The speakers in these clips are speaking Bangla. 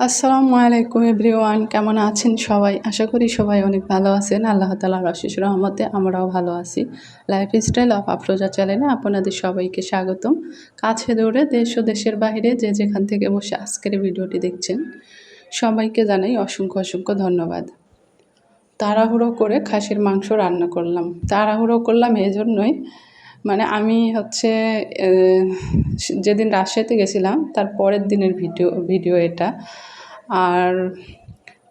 আসসালামু আলাইকুম এভরিওয়ান, কেমন আছেন সবাই? আশা করি সবাই অনেক ভালো আছেন। আল্লাহ তালার আশিস রহমতে আমরাও ভালো আছি। লাইফ স্টাইল অফ আফরোজা চ্যানেলে আপনাদের সবাইকে স্বাগতম। কাছে দৌড়ে দেশ ও দেশের বাইরে যে যেখান থেকে বসে আজকের ভিডিওটি দেখছেন, সবাইকে জানাই অসংখ্য অসংখ্য ধন্যবাদ। তাড়াহুড়ো করে খাসির মাংস রান্না করলাম। তাড়াহুড়ো করলাম এই জন্যই মানে আমি হচ্ছে যেদিন রাজশাহীতে গেছিলাম, তার পরের দিনের ভিডিও ভিডিও এটা। আর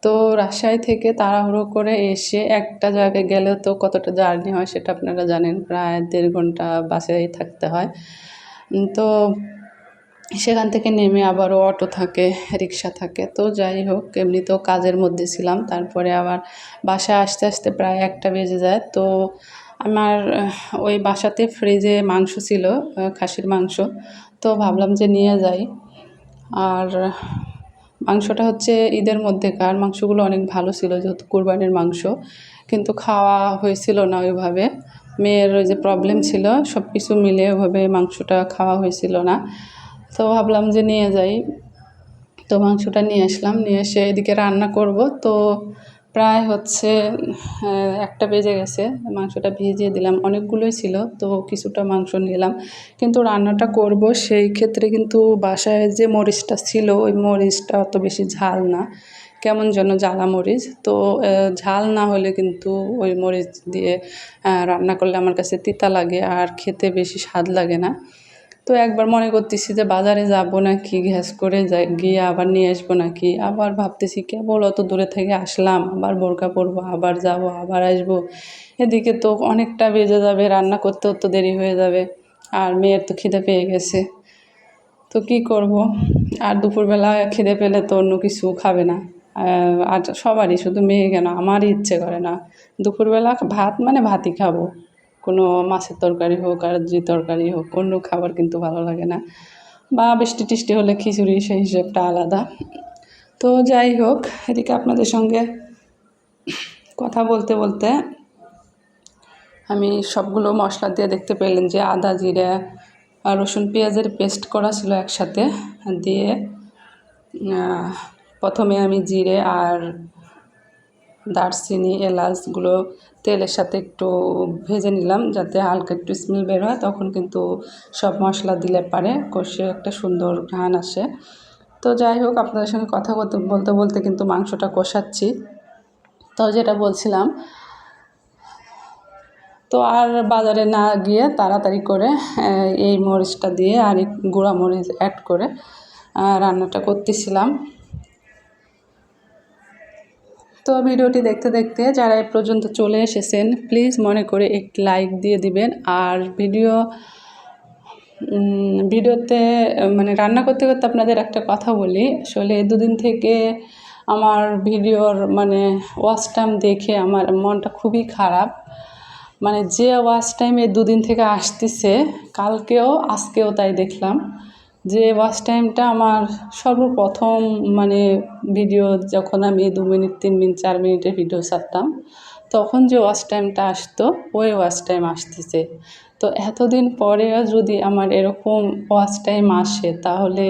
তো রাজশাহী থেকে তাড়াহুড়ো করে এসে একটা জায়গায় গেলেও তো কতটা জার্নি হয় সেটা আপনারা জানেন, প্রায় দেড় ঘণ্টা বাসেই থাকতে হয়। তো সেখান থেকে নেমে আবারও অটো থাকে, রিক্সা থাকে। তো যাই হোক এমনিতেও কাজের মধ্যে ছিলাম। তারপরে আবার বাসায় আসতে আসতে প্রায় একটা বেজে যায়। তো আমার ওই বাসাতে ফ্রিজে মাংস ছিল খাসির মাংস। তো ভাবলাম যে নিয়ে যাই। আর, মাংসটা হচ্ছে ঈদের মধ্যেকার। মাংসগুলো অনেক ভালো ছিল, যেহেতু কোরবানির মাংস। কিন্তু খাওয়া হয়েছিল না ওইভাবে। মেয়ের ওই যে প্রবলেম ছিল সব কিছু মিলে ওইভাবে মাংসটা খাওয়া হয়েছিল না। তো ভাবলাম যে নিয়ে যাই। তো মাংসটা নিয়ে আসলাম। নিয়ে এসে এদিকে রান্না করব। তো প্রায় হচ্ছে একটা বেজে গেছে, মাংসটা ভিজিয়ে দিলাম। অনেকগুলোই ছিল, তো কিছুটা মাংস নিলাম। কিন্তু রান্নাটা করব সেই ক্ষেত্রে কিন্তু বাসায় যে মরিচটা ছিল, ওই মরিচটা অত বেশি ঝাল না। কেমন যেন জ্বালা মরিচ। তো ঝাল না হলে কিন্তু ওই মরিচ দিয়ে রান্না করলে আমার কাছে তিতা লাগে আর খেতে বেশি স্বাদ লাগে না। তো একবার মনে করতেছি যে বাজারে যাব নাকি, গ্যাস করে যাই, গিয়ে আবার নিয়ে আসব নাকি? আবার ভাবতেছি, কেবল অত দূরে থেকে আসলাম, আবার বোরকা পরবো, আবার যাব, আবার আসব। এদিকে তো অনেকটা বেজে যাবে, রান্না করতেও তো দেরি হয়ে যাবে, আর মেয়ের তো খিদে পেয়ে গেছে। তো কি করব? আর দুপুরবেলা খিদে পেলে তো অন্য কিছু খাবে না। আর সবারই, শুধু মেয়ে কেন, আমারই ইচ্ছে করে না। দুপুরবেলা ভাত মানে ভাতই খাব। কোনো মাছের তরকারি হোক আর যে তরকারি হোক, অন্য খাবার কিন্তু ভালো লাগে না। বা বৃষ্টি টিষ্টি হলে খিচুড়ি, সেই হিসেবটা আলাদা। তো যাই হোক, এদিকে আপনাদের সঙ্গে কথা বলতে বলতে আমি সবগুলো মশলা দিয়ে দেখতে পেলেন যে আদা, জিরা আর রসুন পেঁয়াজের পেস্ট করা ছিল একসাথে। দিয়ে প্রথমে আমি জিরে আর দারচিনি এলাচগুলো তেলের সাথে একটু ভেজে নিলাম যাতে হালকা একটু স্মেল বের হয়, তখন কিন্তু সব মশলা দিলে পারে, কষে একটা সুন্দর ঘ্রাণ আসে। তো যাই হোক, আপনাদের সঙ্গে কথা বলতে বলতে বলতে কিন্তু মাংসটা কষাচ্ছি। তো যেটা বলছিলাম, তো আর বাজারে না গিয়ে তাড়াতাড়ি করে এই মরিচটা দিয়ে আর গুঁড়া মরিচ অ্যাড করে রান্নাটা করতেছিলাম। তো ভিডিওটি দেখতে দেখতে যারা এ পর্যন্ত চলে এসেছেন প্লিজ মনে করে একটি লাইক দিয়ে দিবেন। আর ভিডিও ভিডিওতে মানে রান্না করতে করতে আপনাদের একটা কথা বলি। আসলে দুদিন থেকে আমার ভিডিওর মানে ওয়াচ টাইম দেখে আমার মনটা খুবই খারাপ। মানে যে ওয়াচ টাইম এই দুদিন থেকে আসতেছে, কালকেও, আজকেও তাই দেখলাম। যে ওয়াচ টাইমটা আমার সর্বপ্রথম মানে ভিডিও যখন আমি দু মিনিট তিন মিনিট চার মিনিটের ভিডিও ছাড়তাম, তখন যে ওয়াচ টাইমটা আসতো, ওই ওয়াচ টাইম আসতেছে। তো এতদিন পরেও যদি আমার এরকম ওয়াচ টাইম আসে, তাহলে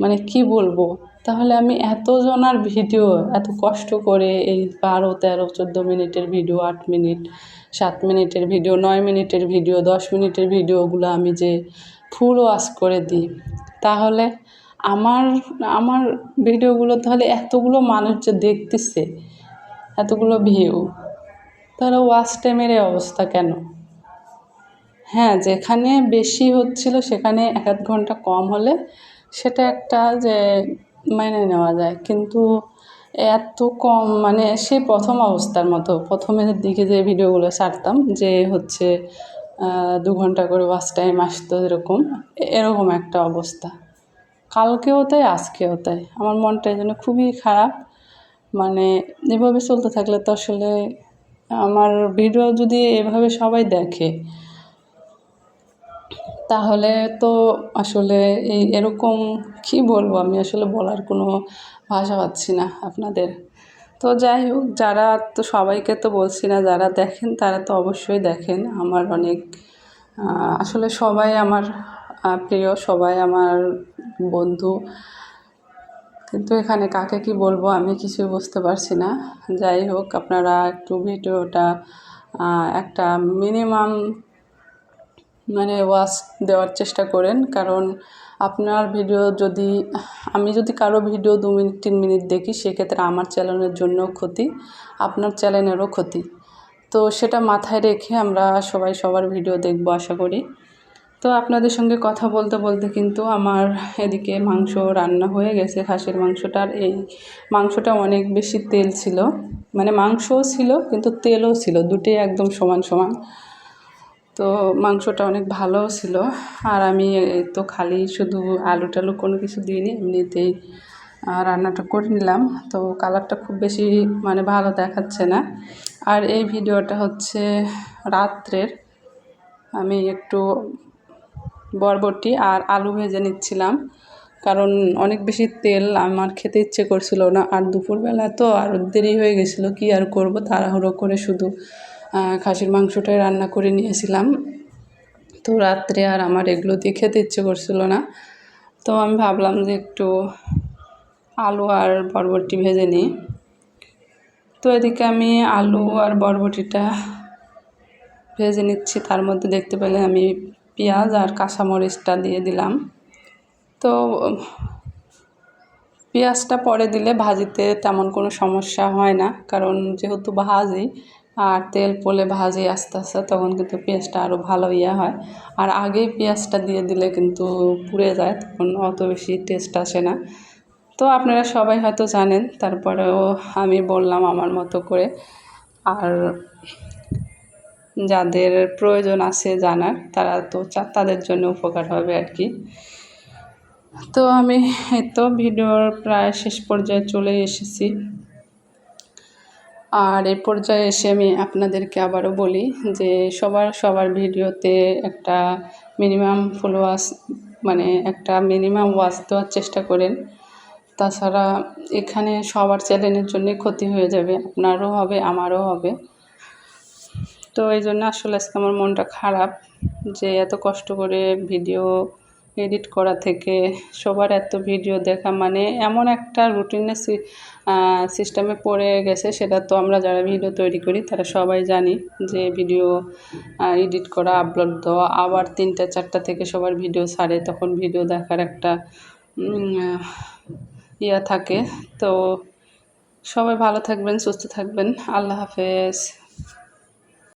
মানে কি বলব? তাহলে আমি এতজনার ভিডিও এত কষ্ট করে এই বারো, তেরো, চোদ্দ মিনিটের ভিডিও আট মিনিট সাত মিনিটের ভিডিও নয় মিনিটের ভিডিও দশ মিনিটের ভিডিওগুলো আমি যে ফুল ওয়াশ করে দিই। তাহলে আমার আমার ভিডিওগুলো তাহলে এতগুলো মানুষ যে দেখতেছে, এতগুলো ভিউ তাহলে ওয়াচ টাইমের এই অবস্থা কেন? হ্যাঁ যেখানে বেশি হচ্ছিল সেখানে এক আধ ঘণ্টা কম হলে সেটা একটা যে মেনে নেওয়া যায়। কিন্তু এত কম মানে সে প্রথম অবস্থার মতো, প্রথমের দিকে যে ভিডিওগুলো ছাড়তাম, যে হচ্ছে দু ঘণ্টা করে বাস টাইম আসতো এরকম। এরকম একটা অবস্থা। কালকেও তাই, আজকেও তাই। আমার মনটা এই জন্য খুবই খারাপ। মানে এভাবে চলতে থাকলে তো আসলে আমার ভিডিও যদি এভাবে সবাই দেখে, তাহলে তো আসলে এই এরকম কী বলব? আমি আসলে বলার কোনো ভাষা পাচ্ছি না আপনাদের। তো যাই হোক, যারা তো সবাইকে তো বলছি না, যারা দেখেন তারা তো অবশ্যই দেখেন। আমার অনেক আসলে সবাই আমার প্রিয়, সবাই আমার বন্ধু। কিন্তু এখানে কাকে কি বলব আমি কিছুই বুঝতে পারছি না। যাই হোক, আপনারা একটু ভিডিওটা একটা মিনিমাম মানে ওয়াচ দেওয়ার চেষ্টা করেন। কারণ আপনার ভিডিও যদি, আমি যদি কারও ভিডিও দু মিনিট, তিন মিনিট দেখি, সেক্ষেত্রে আমার চ্যানেলের জন্য ক্ষতি, আপনার চ্যানেলেরও ক্ষতি। তো সেটা মাথায় রেখে আমরা সবাই সবার ভিডিও দেখব আশা করি। তো আপনাদের সঙ্গে কথা বলতে বলতে কিন্তু আমার এদিকে মাংস রান্না হয়ে গেছে। খাসির মাংসটার এই মাংসটা অনেক বেশি তেল ছিল। মানে মাংসও ছিল, কিন্তু তেলও ছিল, দুটোই একদম সমান সমান। তো মাংসটা অনেক ভালো ছিল। আর আমি তো খালি শুধু আলু টালু কোনো কিছু দিইনি, এমনিতেই রান্নাটা করে নিলাম। তো কালারটা খুব বেশি মানে ভালো দেখাচ্ছে না। আর এই ভিডিওটা হচ্ছে রাত্রের। আমি একটু বরবটি আর আলু ভেজে নিচ্ছিলাম। কারণ অনেক বেশি তেল আমার খেতে ইচ্ছে করছিল না। আর দুপুরবেলা তো আর দেরি হয়ে গেছিল, কি আর করব? তাড়াহুড়ো করে শুধু খাসির মাংসটাই রান্না করে নিয়েছিলাম। তো রাত্রে আর আমার এগুলো দিয়ে খেতে ইচ্ছে করছিল না। তো আমি ভাবলাম যে একটু আলু আর বরবটি ভেজে নিই। তো এদিকে আমি আলু আর বরবটিটা ভেজে নিচ্ছি। তার মধ্যে দেখতে পেলে আমি পেঁয়াজ আর কাঁচামরিচটা দিয়ে দিলাম। তো পেঁয়াজটা পরে দিলে ভাজিতে তেমন কোনো সমস্যা হয় না। কারণ যেহেতু ভাজি আর তেল পলে ভাজি আস্তে আস্তে, তখন কিন্তু পেঁয়াজটা আরও ভালো ইয়ে হয়। আর আগেই পেঁয়াজটা দিয়ে দিলে কিন্তু পুড়ে যায়, তখন অত বেশি টেস্ট আসে না। তো আপনারা সবাই হয়তো জানেন, তারপরেও আমি বললাম আমার মতো করে। আর যাদের প্রয়োজন আছে জানার, তারা তো তাদের জন্য উপকার হবে আর কি। তো আমি তো, ভিডিওর প্রায় শেষ পর্যায়ে চলে এসেছি। আর এ পর্যায়ে এসে আমি আপনাদেরকে আবারও বলি যে সবার সবার ভিডিওতে একটা মিনিমাম ফলোয়ার্স মানে একটা মিনিমাম ওয়াচ দেওয়ার চেষ্টা করেন। তাছাড়া এখানে সবার চ্যানেলের জন্যে ক্ষতি হয়ে যাবে, আপনারও হবে, আমারও হবে। তো এই জন্য আসলে আজকে আমার মনটা খারাপ যে এত কষ্ট করে ভিডিও এডিট করা থেকে, সবার এত ভিডিও দেখা মানে এমন একটা রুটিনে সিস্টেমে পড়ে গেছে, সেটা তো আমরা যারা ভিডিও তৈরি করি, তারা সবাই জানি যে ভিডিও এডিট করা আপলোড দেওয়া, আবার তিনটা, চারটা থেকে সবার ভিডিও ছাড়ে, তখন ভিডিও দেখার একটা ইয়া থাকে। তো সবাই ভালো থাকবেন, সুস্থ থাকবেন। আল্লাহ হাফেজ।